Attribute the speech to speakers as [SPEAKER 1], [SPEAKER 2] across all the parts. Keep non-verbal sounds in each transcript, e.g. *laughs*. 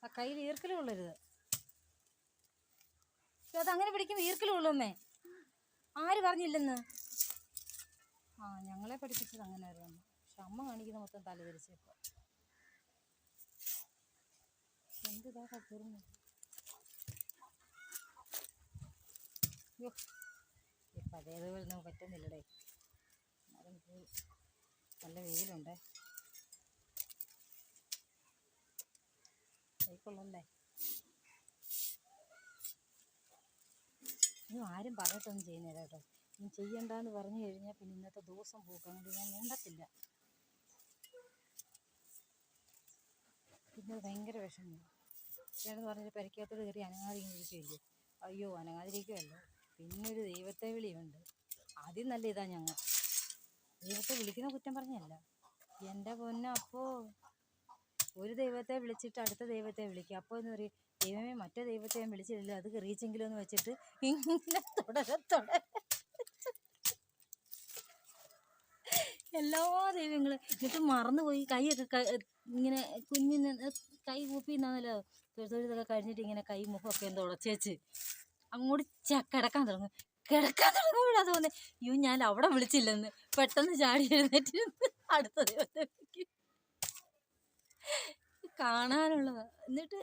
[SPEAKER 1] ആ കയ്യിൽ ഈർക്കൽ കൊള്ളരുത് അതങ്ങനെ പിടിക്കുമ്പോൾ ഈർക്കൽ കൊള്ളുമേ ആര് പറഞ്ഞില്ലെന്ന്? ആ ഞങ്ങളെ പഠിപ്പിച്ചത് അങ്ങനെ ആയിരുന്നു പക്ഷെ അമ്മ കാണിക്കുന്ന മൊത്തം തലതിരിച്ചപ്പോൾ എന്തിതാ കത്തിരുന്നു അയ്യോ നമുക്ക് പറ്റുന്നില്ലടേ. നല്ല വെയിലുണ്ടേ. കൈക്കൊള്ളല്ലേ ഇനി ആരും പറഞ്ഞിട്ടൊന്നും ചെയ്യുന്നില്ല കേട്ടോ. ഇനി ചെയ്യണ്ടെന്ന് പറഞ്ഞു കഴിഞ്ഞാൽ പിന്നെ ഇന്നത്തെ ദിവസം പോക്കാൻ ഞാൻ നീണ്ടത്തില്ല പിന്നെ ഭയങ്കര വിഷമം. ചേട്ടൻ പറഞ്ഞിട്ട് പരിക്കകത്തോട് കയറി അനങ്ങാതിരിക്കുന്നില്ലേ അയ്യോ അനങ്ങാതിരിക്കുമല്ലോ പിന്നെ ഒരു ദൈവത്തെ വിളിയുണ്ട്. ആദ്യം നല്ല ഇതാ ഞങ്ങൾ. ദൈവത്തെ വിളിക്കുന്ന കുറ്റം പറഞ്ഞല്ല. എന്റെ അപ്പോൾ ഒരു ദൈവത്തെ വിളിച്ചിട്ട് അടുത്ത ദൈവത്തെ വിളിക്കുക അപ്പോൾ എന്ന് പറയും ദൈവമേ മറ്റേ ദൈവത്തെ ഞാൻ വിളിച്ചില്ലല്ലോ. അത് കറിയിച്ചെങ്കിലും എന്ന് വെച്ചിട്ട് ഇങ്ങനെ തുടരെ തുടരെ. എല്ലാ ദൈവങ്ങളും എന്നിട്ട് മറന്നുപോയി. കൈയൊക്കെ ഇങ്ങനെ കുഞ്ഞിന് കൈ കൂപ്പി നിന്നാണല്ലോ തൊഴുതൊഴുതൊക്കെ കഴിഞ്ഞിട്ട് ഇങ്ങനെ കൈ മുഖമൊക്കെ എന്തോ ഉടച്ചേച്ച് അങ്ങോട്ട് കിടക്കാൻ തുടങ്ങും. കിടക്കാൻ തുടങ്ങുമ്പോഴാ തോന്നുന്നത് അയ്യോ ഞാൻ അവിടെ വിളിച്ചില്ലെന്ന്. പെട്ടെന്ന് ചാടി എഴുന്നേറ്റ് അടുത്ത ദൈവത്തെ കാണാനുള്ളതാ. എന്നിട്ട്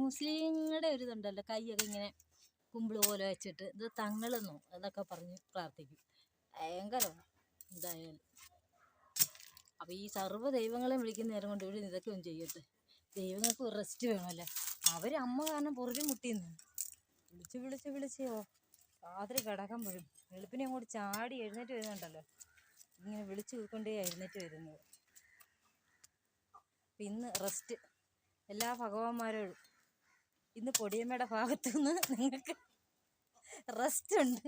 [SPEAKER 1] മുസ്ലിങ്ങളുടെ ഒരു ഇതുണ്ടല്ലോ കൈയൊക്കെ ഇങ്ങനെ കുമ്പിൾ പോലെ വെച്ചിട്ട് ഇത് തങ്ങളെന്നോ എന്നൊക്കെ പറഞ്ഞ് പ്രാർത്ഥിക്കും. ഭയങ്കരമാണ് എന്തായാലും അപ്പോൾ ഈ സർവ ദൈവങ്ങളെ വിളിക്കുന്ന നേരം കൊണ്ട് ഇവിടെ ഇതൊക്കെ ഒന്ന് ചെയ്യട്ടെ. ദൈവങ്ങൾക്ക് ഒരു റെസ്റ്റ് വേണമല്ലേ? അവർ അമ്മ കാരണം പൊറുതി മുട്ടിന്ന്. വിളിച്ച് വിളിച്ച് വിളിച്ചോ രാത്രി കിടക്കുമ്പോഴും വെളുപ്പിനെ അങ്ങോട്ട് ചാടി എഴുന്നേറ്റ് വരുന്നുണ്ടല്ലോ. ഇങ്ങനെ വിളിച്ചു കൊണ്ടേ എഴുന്നേറ്റ് വരുന്നത്. അപ്പം ഇന്ന് റെസ്റ്റ്. എല്ലാ ഭഗവാന്മാരോടും. ഇന്ന് പൊടിയമ്മയുടെ ഭാഗത്തു നിന്ന് നിങ്ങൾക്ക് റെസ്റ്റ് ഉണ്ട്.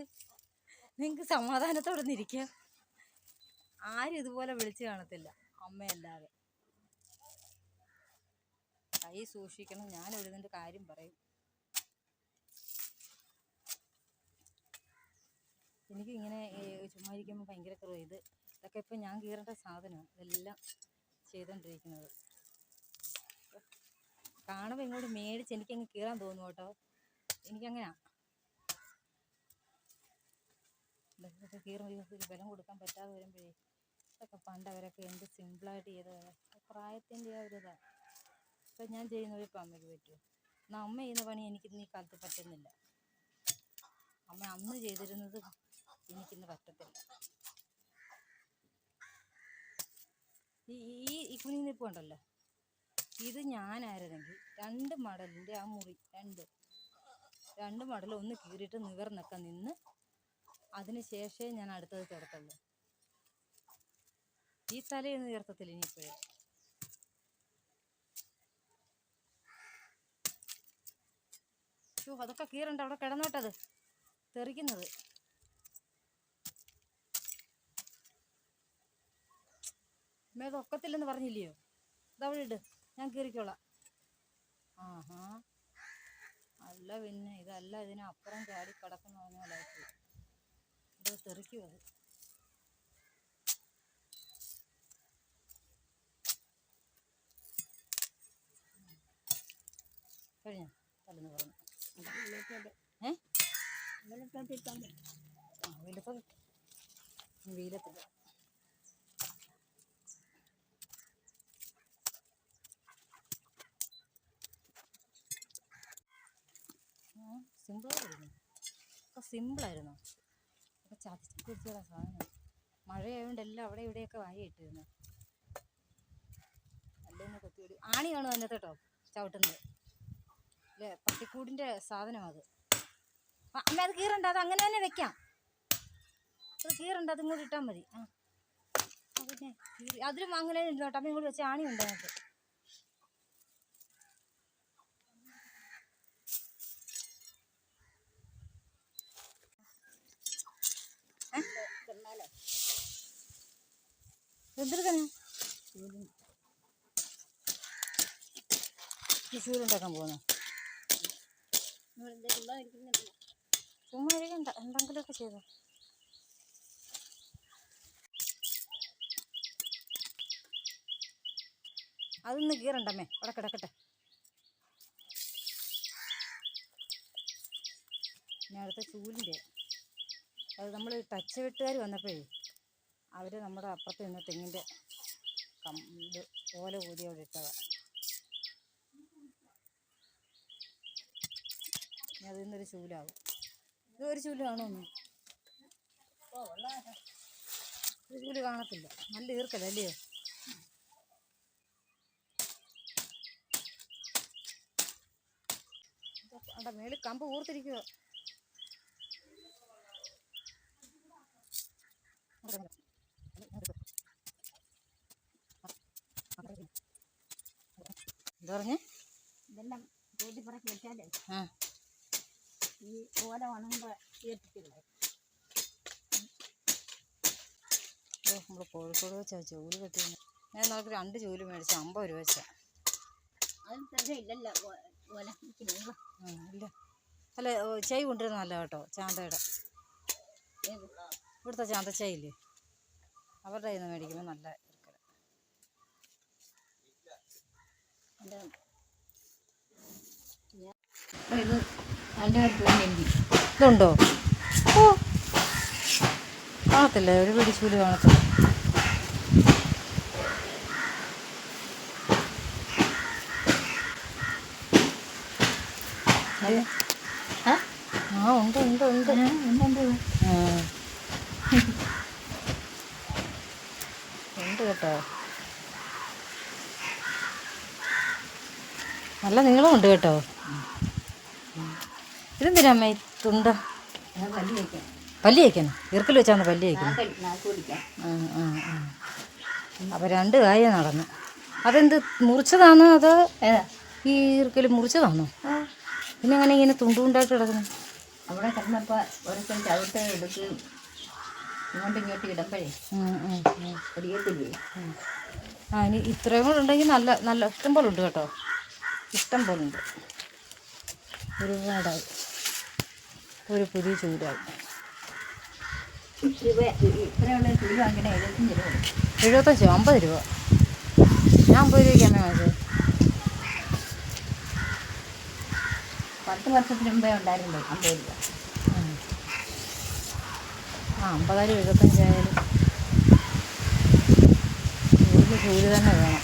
[SPEAKER 1] നിങ്ങൾക്ക് സമാധാനത്തോടെ ഇരിക്കാം. ആരും ഇതുപോലെ വിളിച്ച് കാണത്തില്ല. അമ്മയല്ലാതെ. കൈ സൂക്ഷിക്കണം. ഞാൻ എഴുതിന്റെ കാര്യം പറയും. എനിക്ക് ഇങ്ങനെ ചുമ്മാ ഇരിക്കുമ്പോൾ ഭയങ്കര കുറവ്. ഇത് ഇതൊക്കെ ഇപ്പം ഞാൻ കീറേണ്ട സാധനമാണ്. ഇതെല്ലാം ചെയ്തുകൊണ്ടിരിക്കുന്നത് കാണുമ്പോൾ ഇങ്ങോട്ട് മേടിച്ച് എനിക്കങ്ങ് കീറാൻ തോന്നും കേട്ടോ. എനിക്കങ്ങനെയാ ഇതൊക്കെ ബലം കൊടുക്കാൻ പറ്റാതെ വരുമ്പോഴേ ഇതൊക്കെ പണ്ട് അവരൊക്കെ എന്ത് സിമ്പിളായിട്ട് ചെയ്തത്. പ്രായത്തിന്റെ ആ ഒരു ഇതാ. ഇപ്പം ഞാൻ ചെയ്യുന്നത് ഒരു അമ്മയ്ക്ക് പറ്റുമോ എന്നാൽ അമ്മ ചെയ്യുന്ന പണി എനിക്കിന്ന് ഈ കാലത്ത് പറ്റുന്നില്ല. അമ്മ അന്ന് ചെയ്തിരുന്നത് എനിക്കിന്ന് പറ്റത്തില്ല. ഈ ഈ ഈ കുഞ്ഞിനിപ്പ് ഉണ്ടല്ലോ ഇത് ഞാനായിരുന്നെങ്കിൽ രണ്ട് മടലിന്റെ ആ മുറി രണ്ട് രണ്ട് മടൽ ഒന്ന് കീറിയിട്ട് നിവർന്നൊക്കെ നിന്ന് അതിന് ശേഷമേ ഞാൻ അടുത്തത് കിടത്തുള്ളൂ ഈ തലയൊന്നും ഉയർത്തത്തില്ല ഇനിയിപ്പോഴേ. ഷോ അതൊക്കെ കീറണ്ട അവിടെ കിടന്നോട്ടത്. തെറിക്കുന്നത്. മേതൊക്കത്തില്ലെന്ന് പറഞ്ഞില്ലയോ? ഇതവിടെ ഇട്. ഞാൻ കീറിക്കോളാം. ആഹാ. അല്ല പിന്നെ ഇതല്ല ഇതിനപ്പുറം ചാടി കിടക്കുന്ന പറഞ്ഞാലായിട്ട് ഇത്? തെറിക്കും അത്? കഴിഞ്ഞോ? തലന്ന് പറഞ്ഞു. ഏ? ആ വെളുപ്പം. വെയിലത്തില്ല സിമ്പിളായിരുന്നു ഒക്കെ സിമ്പിളായിരുന്നു. അപ്പോൾ ചതച്ച് കുടിച്ചുള്ള സാധനം. മഴയായതുകൊണ്ട് എല്ലാം അവിടെ ഇവിടെയൊക്കെ വാരി ഇട്ടിരുന്നു. കൊത്തിയൊടി. ആണി കാണും അതിനകത്ത് കേട്ടോ ചവിട്ടുന്നത്. അല്ലേ? പട്ടിക്കൂടിന്റെ സാധനം അത്. അമ്മ അത് കീറണ്ട. അത് അങ്ങനെ തന്നെ വെക്കാം. അത് കീറണ്ട. അതിങ്ങോട്ട് ഇട്ടാൽ മതി. ആ. അതിന് അതിലും അങ്ങനെ ഇരുന്നോട്ടെ അമ്മ ഇങ്ങോട്ട് വെച്ച് ആണി ഉണ്ട് എന്തെടുക്കാനാ പോകുന്നു എന്തെങ്കിലുമൊക്കെ ചെയ്തോ. അതൊന്ന് കീറണ്ടമ്മേ അവിടെ കിടക്കട്ടെ. അടുത്ത ചൂലിന്റെ അത് നമ്മൾ ടച്ച് വെട്ടുകാർ വന്നപ്പോഴേ അവർ നമ്മുടെ അപ്പുറത്ത് നിന്ന് തെങ്ങിന്റെ കം ഓല ഊതി അവിടെ അതിൽ നിന്നൊരു ചൂലാവും. ഇത് ഒരു ചൂൽ കാണുമെന്ന് ഒരു ചൂൽ കാണത്തില്ല. നല്ല ഈർക്കല്ല അല്ലയോ? അവിടെ മേളിൽ കമ്പ് ഊർത്തിരിക്കുക എന്താ പറഞ്ഞേ?
[SPEAKER 2] ഇതെല്ലാം കൂട്ടിപ്പറക്കി വെച്ചാലേ
[SPEAKER 1] ആ.
[SPEAKER 2] ഈ ഓല ഉണങ്ങുമ്പോൾ
[SPEAKER 1] നമ്മൾ കോഴിക്കോട് വെച്ചാ ജോലി കെട്ടിയത് ഞാൻ നമുക്ക് രണ്ട് ജോലി മേടിച്ച അമ്പത് രൂപ വെച്ചാ.
[SPEAKER 2] അതിന് തന്നെ ഇല്ലല്ലോ ഓ- ഓല.
[SPEAKER 1] ഇല്ല. അല്ല ചെയ് ചൈ കൊണ്ടുവരുന്ന നല്ല കേട്ടോ ചാന്തയുടെ. ഇവിടുത്തെ ചാന്ത ഇല്ലേ അവരുടെ കയ്യിൽ നിന്ന് മേടിക്കുമ്പോൾ നല്ല
[SPEAKER 2] ഇത്
[SPEAKER 1] ഇതുണ്ടോ? ഓ. കാണത്തില്ല? ഒരു പിടിച്ചൂൽ കാണത്തില്ല. ആ? ഉണ്ട് ഉണ്ട് ഉണ്ട്. ഉണ്ട് ഉണ്ട് *laughs* കേട്ടോ. നല്ല നീളമുണ്ട് കേട്ടോ. ഇതെന്തിനാ അമ്മ തുണ്ട? പല്ലി വയ്ക്കണം ഇറക്കൽ വെച്ചാണ് പല്ലി വയ്ക്കുന്നത് അപ്പം അപ്പോൾ രണ്ട് കായ നടന്നു. അതെന്ത് മുറിച്ചതാണോ അതോ ഈ ഇറക്കൽ മുറിച്ചതാണോ? പിന്നെ അങ്ങനെ ഇങ്ങനെ തുണ്ടു തുണ്ടായിട്ട് കിടക്കുന്നു?
[SPEAKER 2] അവിടെ കിടന്നപ്പോൾ ഓരോരുത്തർ ചവിട്ട് എടുക്കുകയും ഇങ്ങോട്ട് ഇങ്ങോട്ട് ഇടുമ്പോഴേ ഒടിയത്തില്ലേ
[SPEAKER 1] ആ ഇനി ഇത്രയും കൂടെ ഉണ്ടെങ്കിൽ നല്ല നല്ല ഇഷ്ടം പോലെ ഉണ്ട് കേട്ടോ. ഇഷ്ടം പോലുണ്ട്. ഒരുപാടായി. ഒരു പുതിയ
[SPEAKER 2] വാങ്ങിക്കണേ എഴുപത്തഞ്ച്?
[SPEAKER 1] അമ്പത് രൂപ. ഞാൻ അമ്പത് രൂപയ്ക്കാണ് വാങ്ങിച്ചത്
[SPEAKER 2] പത്ത് വർഷത്തിന് മുമ്പേ ഉണ്ടായിരുന്നു അമ്പത് രൂപ.
[SPEAKER 1] ആ അമ്പതായാലും എഴുപത്തഞ്ചായാലും ചൂൽ തന്നെ വേണം.